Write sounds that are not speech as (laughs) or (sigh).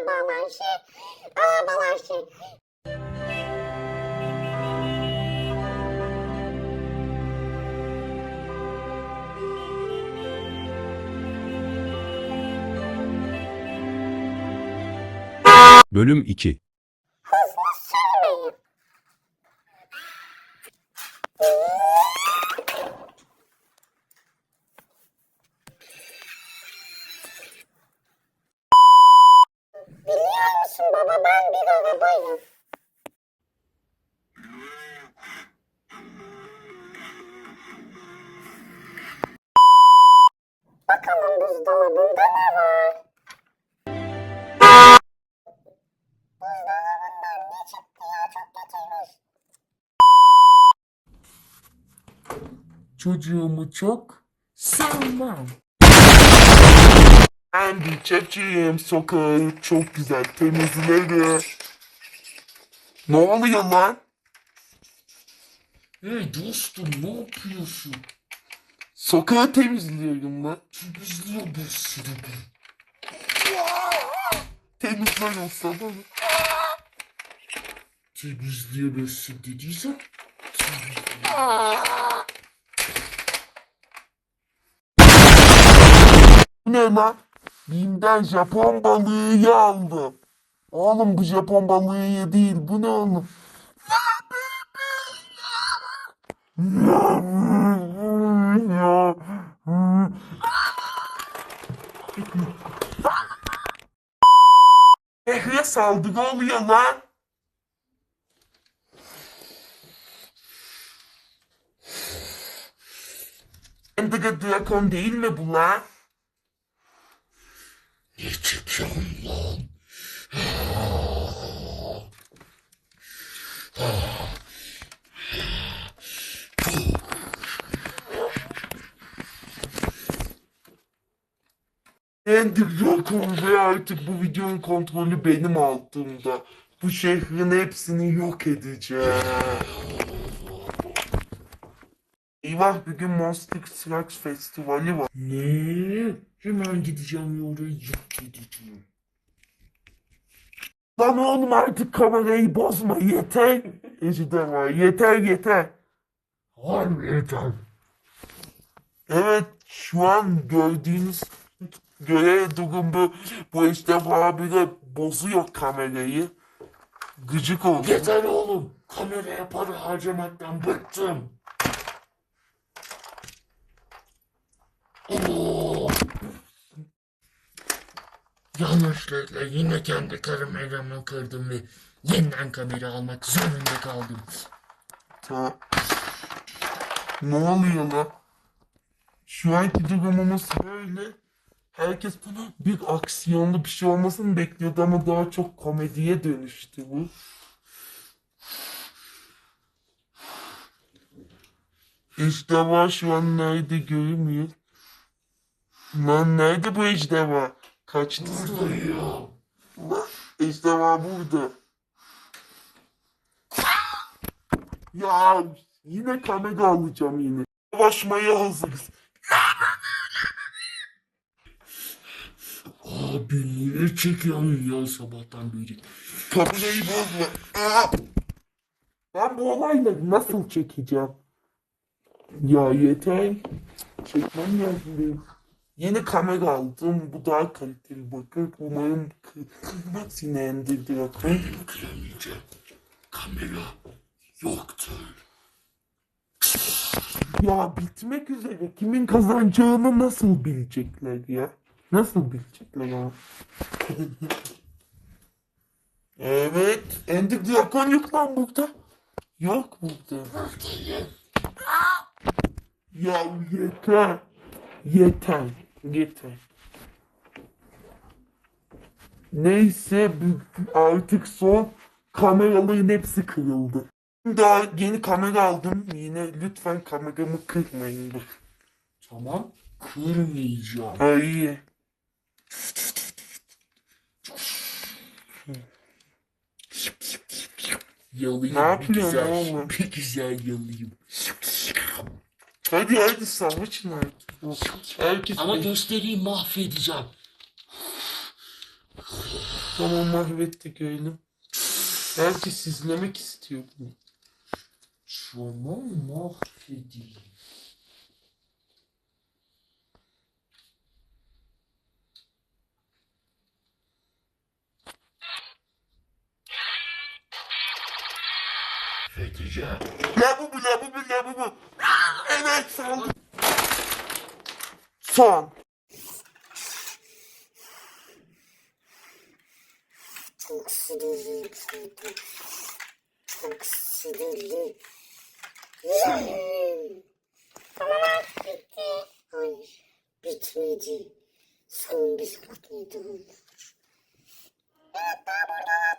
arabalar şey. Arabalar şey. Bölüm 2 Hızlı sürmeyin. Çocuğumu çok sevmem. Ben çiftçiyim. Sokağı çok güzel temizlerim. Ne oluyor lan? Hey dostum ne yapıyorsun? Sokağı temizliyorum lan. Temizliyor bu sürücü. Temizliyorum sana. Temizleyemezsin dediysen Bu ne lan? Bim'den Japon balığı aldım. Oğlum bu Japon balığı değil. Bu ne oğlum? (laughs) Ehre saldırı oluyor lan. Endiga Drakon değil mi bu lan? Drakon ve artık bu videonun kontrolü benim altımda. Bu şehrin hepsini yok edeceğim. Eyvah bir gün Monster Trucks Festivali var. Ne? Hemen gideceğim oraya yok edeceğim. Lan oğlum artık kamerayı bozma yeter. Ejderha yeter yeter. Harbi yeter. Evet şu an gördüğünüz göre durum bu. Bu ejderha bile bozuyor kamerayı. Gıcık oldu. Yeter oğlum. Kameraya para harcamaktan bıktım. Yanlışlıkla yine kendi kameramı kırdım ve yeniden kamera almak zorunda kaldım. Ta. Ne oluyor lan? Şu anki durumumuz böyle. Herkes bunu bir aksiyonlu bir şey olmasını bekliyordu ama daha çok komediye dönüştü bu. Ejderha şu an nerede görünmüyor. Lan nerede bu ejderha? Kaçtı. Buradayım. Lan ejderha burada. Ya yine kamera alacağım yine. Savaşmaya hazırız. Abi niye çekiyorsun ya sabahtan beri? Kamerayı bozma. Aa! Ben bu olayları nasıl çekeceğim? Ya yeter. Çekmem lazım benim. Yeni kamera aldım. Bu daha kaliteli bakın. Umarım kırmaz yine endirdi bakın. Yüklemeyeceğim. Kamera yoktur. Ya bitmek üzere. Kimin kazanacağını nasıl bilecekler ya? Nasıl bilecekler ya? evet. Ender Dragon yok lan burada. Yok burada. Buradayım. Ya yeter. Yeter. Yeter. Neyse artık son kameraların hepsi kırıldı. Daha yeni kamera aldım. Yine lütfen kameramı kırmayın. Tamam. Kırmayacağım. Ay. Yalayayım Ne bir güzel. oğlum? Bir güzel yalayayım. Hadi hadi savaşın artık. Herkes Ama gösteriyi mahvedeceğim. Tamam mahvettik öyle. Herkes izlemek istiyor bunu. Tamam mahvedeyim. Feteceğim. Labubu labubu labubu. Evet saldım. Son. Çok sinirliyim zaten. Çok sinirliyim. Tamam artık bitti. Hayır bitmedi. Son bir saniye daha var. Evet daha buradan